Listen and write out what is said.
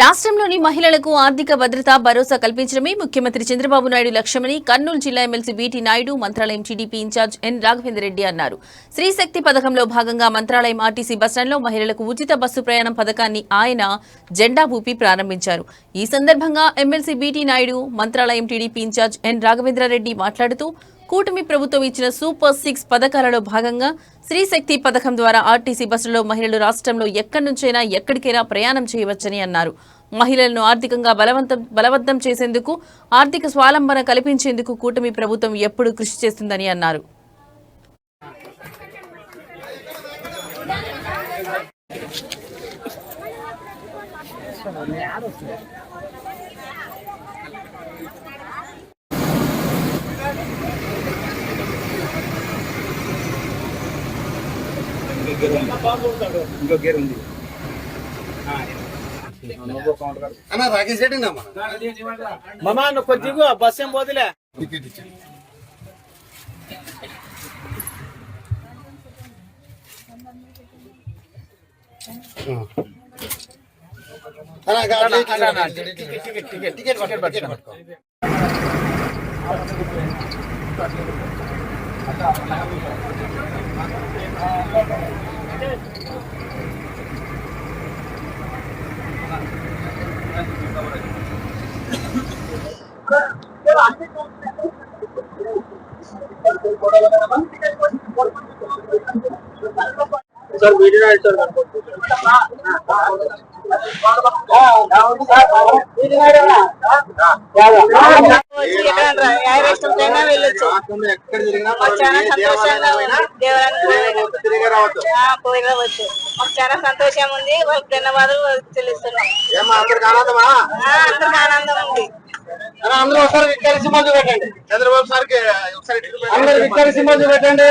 రాష్ట్రంలోని మహిళలకు ఆర్థిక భద్రత భరోసా కల్పించడమే ముఖ్యమంత్రి చంద్రబాబు నాయుడు లక్ష్యమని కర్నూలు జిల్లా MLC BT Naidu Mantralayam TDP incharge N Reddy అన్నారు. శ్రీశక్తి పథకంలో భాగంగా మంత్రాలయం ఆర్టీసీ బస్టాండ్లో మహిళలకు ఉచిత బస్సు ప్రయాణం పథకాన్ని ఆయన జెండా ఊపి ప్రారంభించారు. ఈ సందర్భంగా MLC BT Naidu Mantralayam TDP incharge ఎన్ రాఘవేంద్రారెడ్డి మాట్లాడుతూ కూటమి ప్రభుత్వం ఇచ్చిన సూపర్ సిక్స్ పథకాలలో భాగంగా శ్రీశక్తి పథకం ద్వారా ఆర్టీసీ బస్సులలో మహిళలు రాష్ట్రంలో ఎక్కడి నుంచైనా ఎక్కడికైనా ప్రయాణం చేయవచ్చని అన్నారు. మహిళలను ఆర్థికంగా బలవంతం బలవంతం చేసేందుకు ఆర్థిక స్వాలంబన కల్పించేందుకు కూటమి ప్రభుత్వం ఎప్పుడు కృషి చేస్తుందని అన్నారు. ఇంకో గేర్ ఉంది. అన్న రాకేష్ రెడ్డి మామా నువ్వు కొద్దిగా బస్ ఏం పోదులే. టికెట్ పట్టుకో. సార్ వీడియో సార్ ఎక్కడ చాలా సంతోషంగా ఉంది దేవరానికి పోయినవచ్చు మాకు చాలా సంతోషం ఉంది వాళ్ళకి ధన్యవాదాలు తెలుస్తున్నాం అందరికి ఆనందం ఉంది అందరూ ఒకసారి చంద్రబాబు సార్కి ఒకసారి కలిసి మందు పెట్టండి